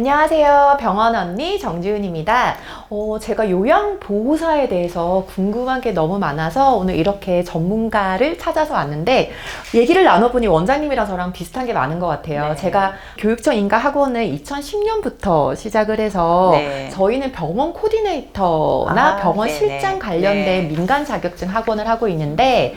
안녕하세요. 병원 언니 정지훈입니다. 어, 제가 요양보호사에 대해서 궁금한 게 너무 많아서 오늘 이렇게 전문가를 찾아서 왔는데 얘기를 나눠보니 원장님이랑 저랑 비슷한 게 많은 것 같아요. 네. 제가 교육청 인가 학원을 2010년부터 시작을 해서 네. 저희는 병원 코디네이터나 아, 병원 네네. 실장 관련된 네. 민간 자격증 학원을 하고 있는데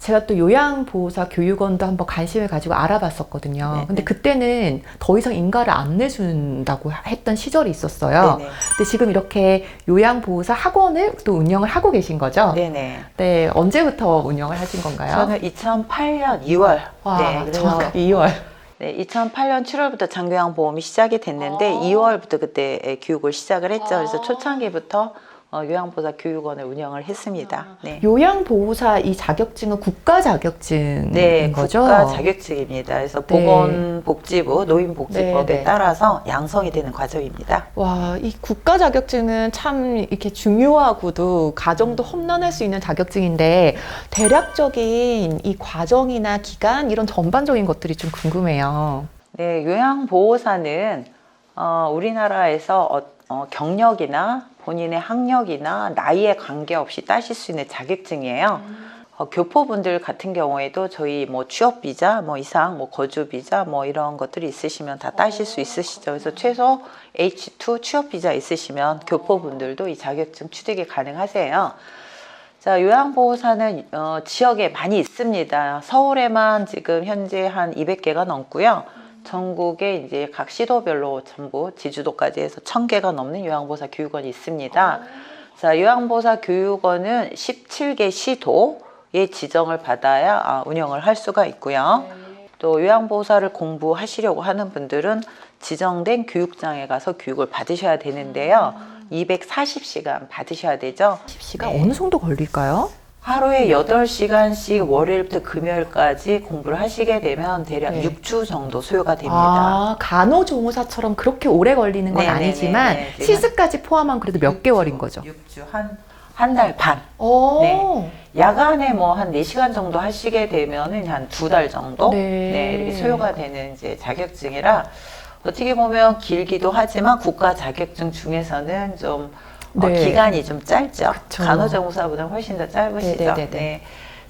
제가 또 요양보호사 교육원도 한번 관심을 가지고 알아봤었거든요. 네네. 근데 그때는 더 이상 인가를 안 내준다고 했던 시절이 있었어요. 네네. 근데 지금 이렇게 요양보호사 학원을 또 운영을 하고 계신 거죠? 네네. 네, 언제부터 운영을 하신 건가요? 저는 2008년 2월. 와, 네, 정확하게 2월. 네, 2008년 7월부터 장교양 보험이 시작이 됐는데 아. 2월부터 그때 교육을 시작을 했죠. 그래서 아. 초창기부터 어, 요양보호사 교육원을 운영을 했습니다. 네. 요양보호사 이 자격증은 국가 자격증인 네, 거죠? 국가 자격증입니다. 그래서 네. 보건복지부, 노인복지법에 네, 네. 따라서 양성이 되는 과정입니다. 와, 이 국가 자격증은 참 이렇게 중요하고도 가정도 험난할 수 있는 자격증인데 대략적인 이 과정이나 기간 이런 전반적인 것들이 좀 궁금해요. 네, 요양보호사는 어, 우리나라에서 어, 어, 경력이나 본인의 학력이나 나이에 관계없이 따실 수 있는 자격증이에요. 어, 교포분들 같은 경우에도 저희 뭐 취업 비자, 뭐 이상, 뭐 거주 비자, 뭐 이런 것들이 있으시면 다 따실 수 있으시죠. 그래서 최소 H2 취업 비자 있으시면 교포분들도 이 자격증 취득이 가능하세요. 자, 요양보호사는 어, 지역에 많이 있습니다. 서울에만 지금 현재 한 200개가 넘고요. 전국에 이제 각 시도별로 전부 제주도까지 해서 1000개가 넘는 요양보호사 교육원이 있습니다. 자, 요양보호사 교육원은 17개 시도의 지정을 받아야 아, 운영을 할 수가 있고요. 또 요양보호사를 공부하시려고 하는 분들은 지정된 교육장에 가서 교육을 받으셔야 되는데요. 240시간 받으셔야 되죠. 10시가 네. 어느 정도 걸릴까요? 하루에 8시간씩 월요일부터 금요일까지 공부를 하시게 되면 대략 네. 6주 정도 소요가 됩니다. 아, 간호조무사처럼 그렇게 오래 걸리는 건 네, 네, 아니지만 네, 네. 시습까지 포함하면 그래도 몇 개월인 거죠. 6주 한 한 달 반. 오. 네. 야간에 뭐 한 4시간 정도 하시게 되면은 한 두 달 정도 네. 네. 이렇게 소요가 되는 이제 자격증이라 어떻게 보면 길기도 하지만 국가 자격증 중에서는 좀 어, 네. 기간이 좀 짧죠. 그쵸. 간호조무사보다 훨씬 더 짧으시죠. 네, 네, 네.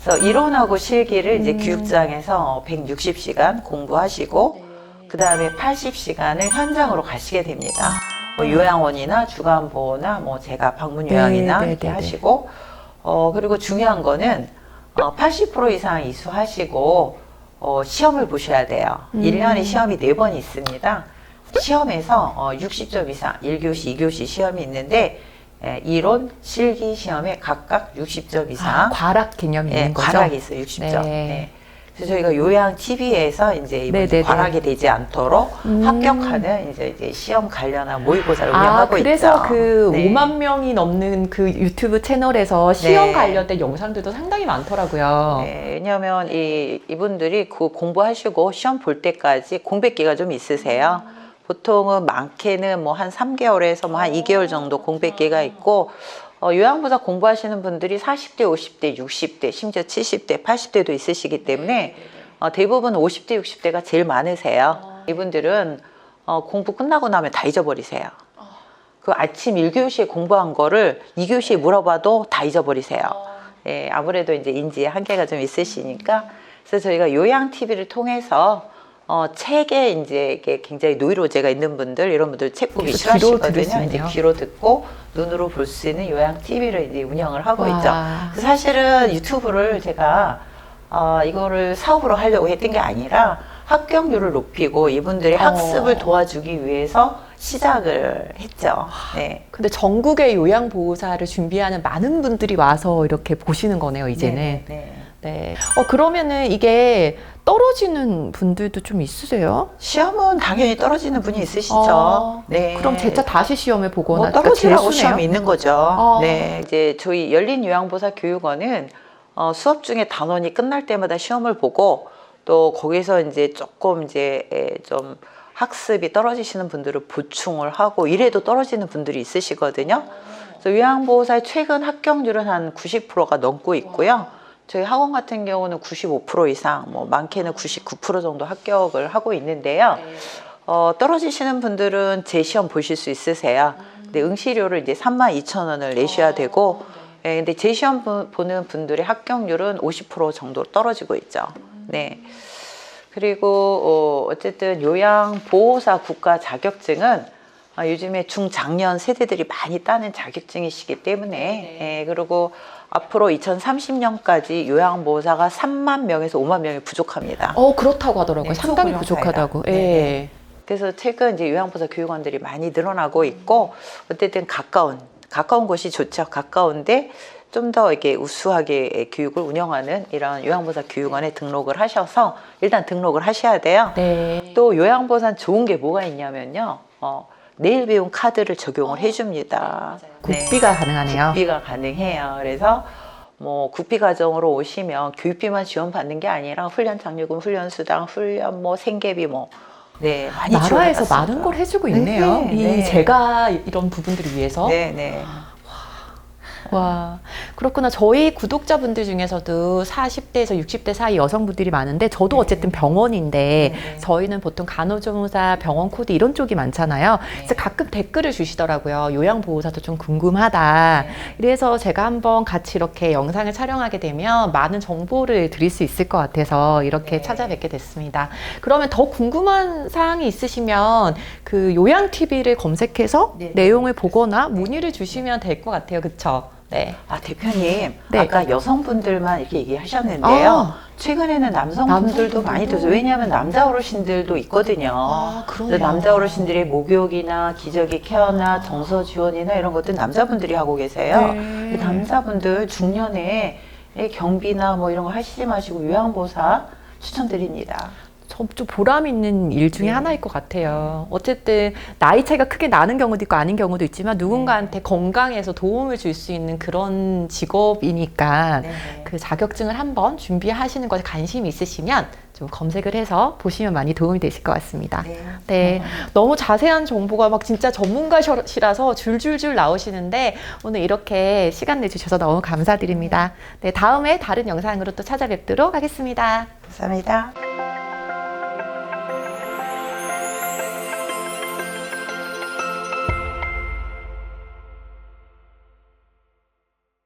그래서 이론하고 실기를 이제 음. 교육장에서 160시간 공부하시고 그 다음에 80시간을 현장으로 가시게 됩니다. 뭐 요양원이나 주간보호나 뭐 제가 방문 요양이나 이렇게 네, 네. 하시고 어 그리고 중요한 거는 어, 80% 이상 이수하시고 어, 시험을 보셔야 돼요. 음. 1년에 시험이 4번 있습니다. 시험에서 어, 60점 이상 1교시, 2교시 시험이 있는데 예, 이론, 실기 시험에 각각 60점 이상 아, 과락 개념이 예, 있는 거죠? 과락이 있어요. 60점. 네. 네. 그래서 저희가 요양 TV에서 이제 이번 네네네. 과락이 되지 않도록 음. 합격하는 이제, 이제 시험 관련한 모의고사를 아, 운영하고 그래서 있죠. 그 네. 5만 명이 넘는 그 유튜브 채널에서 시험 네. 관련된 영상들도 상당히 많더라고요. 네, 왜냐하면 이 이분들이 그 공부하시고 시험 볼 때까지 공백기가 좀 있으세요. 보통은 많게는 뭐 한 3개월에서 뭐 한 2개월 정도 공백기가 있고 어, 요양보사 공부하시는 분들이 40대, 50대, 60대, 심지어 70대, 80대도 있으시기 때문에 어, 대부분 50대, 60대가 제일 많으세요. 이분들은 어, 공부 끝나고 나면 다 잊어버리세요. 그 아침 1교시에 공부한 거를 2교시에 물어봐도 다 잊어버리세요. 예, 아무래도 이제 인지에 한계가 좀 있으시니까 그래서 저희가 요양 TV를 통해서 어, 책에 이제 이게 굉장히 노이로제가 있는 분들 이런 분들 책 보기 싫어하시거든요. 이제. 귀로 듣고 눈으로 볼 수 있는 요양 TV를 이제 운영을 하고 와. 있죠. 그래서 사실은 유튜브를 제가 어, 이거를 사업으로 하려고 했던 게 아니라 합격률을 높이고 이분들의 어. 학습을 도와주기 위해서 시작을 했죠. 네. 근데 전국의 요양보호사를 준비하는 많은 분들이 와서 이렇게 보시는 거네요, 이제는. 네, 네. 네. 어, 그러면은 이게 떨어지는 분들도 좀 있으세요? 시험은 당연히 떨어지는 분이 있으시죠. 어, 네. 그럼 재차 다시 시험을 보거나 뭐 그러니까 떨어지라고 재수네요? 시험이 있는 거죠. 어. 네, 이제 저희 열린 요양보사 교육원은 어, 수업 중에 단원이 끝날 때마다 시험을 보고 또 거기서 이제 조금 이제 에, 좀 학습이 떨어지시는 분들을 보충을 하고 이래도 떨어지는 분들이 있으시거든요. 그래서 요양보호사의 최근 합격률은 한 90%가 넘고 있고요. 저희 학원 같은 경우는 95% 이상, 뭐 많게는 99% 정도 합격을 하고 있는데요. 어, 떨어지시는 분들은 제 시험 보실 수 있으세요. 근데 응시료를 이제 32,000원을 내셔야 되고, 예, 근데 제 시험 보- 보는 분들의 합격률은 50% 정도 떨어지고 있죠. 네. 그리고 어, 어쨌든 요양보호사 국가 자격증은 아, 요즘에 중장년 세대들이 많이 따는 자격증이시기 때문에 예, 그리고 앞으로 2030년까지 요양보호사가 3만 명에서 5만 명이 부족합니다. 어 그렇다고 하더라고요. 네, 상당히 소고령 부족하다고. 사회라. 예. 네, 그래서 최근 이제 요양보호사 교육원들이 많이 늘어나고 있고 어쨌든 가까운 가까운 곳이 좋죠. 가까운데 좀 더 이렇게 우수하게 교육을 운영하는 이런 요양보호사 교육원에 등록을 하셔서 일단 등록을 하셔야 돼요. 네. 또 요양보호사 좋은 게 뭐가 있냐면요. 어, 내일 배운 카드를 적용을 해줍니다. 네. 국비가 가능하네요. 국비가 가능해요. 그래서 뭐 국비 과정으로 오시면 교육비만 지원받는 게 아니라 훈련 장려금, 훈련 수당, 훈련 뭐 생계비 뭐 네, 많이 나라에서. 많은 걸 해주고 있네요. 네, 이 네. 제가 이런 부분들을 위해서. 네, 네. 와, 그렇구나. 저희 구독자분들 중에서도 40대에서 60대 사이 여성분들이 많은데, 저도 네. 어쨌든 병원인데, 네. 저희는 보통 간호조무사, 병원 코드 이런 쪽이 많잖아요. 그래서 가끔 댓글을 주시더라고요. 요양보호사도 좀 궁금하다. 네. 그래서 제가 한번 같이 이렇게 영상을 촬영하게 되면 많은 정보를 드릴 수 있을 것 같아서 이렇게 네. 찾아뵙게 됐습니다. 그러면 더 궁금한 사항이 있으시면 그 요양TV를 검색해서 네. 내용을 보거나 문의를 주시면 될 것 같아요. 그쵸? 네. 아 대표님 네. 아까 여성분들만 이렇게 얘기하셨는데요. 아. 최근에는 남성분들도 많이 들어요. 왜냐하면 남자 어르신들도 있거든요. 아, 그래서 남자 어르신들의 목욕이나 기저귀 케어나 정서 지원이나 이런 것들 남자분들이 하고 계세요. 네. 근데 남자분들 중년에 경비나 뭐 이런 거 하시지 마시고 요양보호사 추천드립니다. 좀, 좀 보람 있는 일 중에 네. 하나일 것 같아요. 어쨌든 나이 차이가 크게 나는 경우도 있고 아닌 경우도 있지만 누군가한테 네. 건강에서 도움을 줄 수 있는 그런 직업이니까 그 자격증을 한번 준비하시는 것에 관심이 있으시면 좀 검색을 해서 보시면 많이 도움이 되실 것 같습니다. 네. 네, 너무 자세한 정보가 막 진짜 전문가시라서 줄줄줄 나오시는데 오늘 이렇게 시간 내주셔서 너무 감사드립니다. 네, 다음에 다른 영상으로 또 찾아뵙도록 하겠습니다. 감사합니다.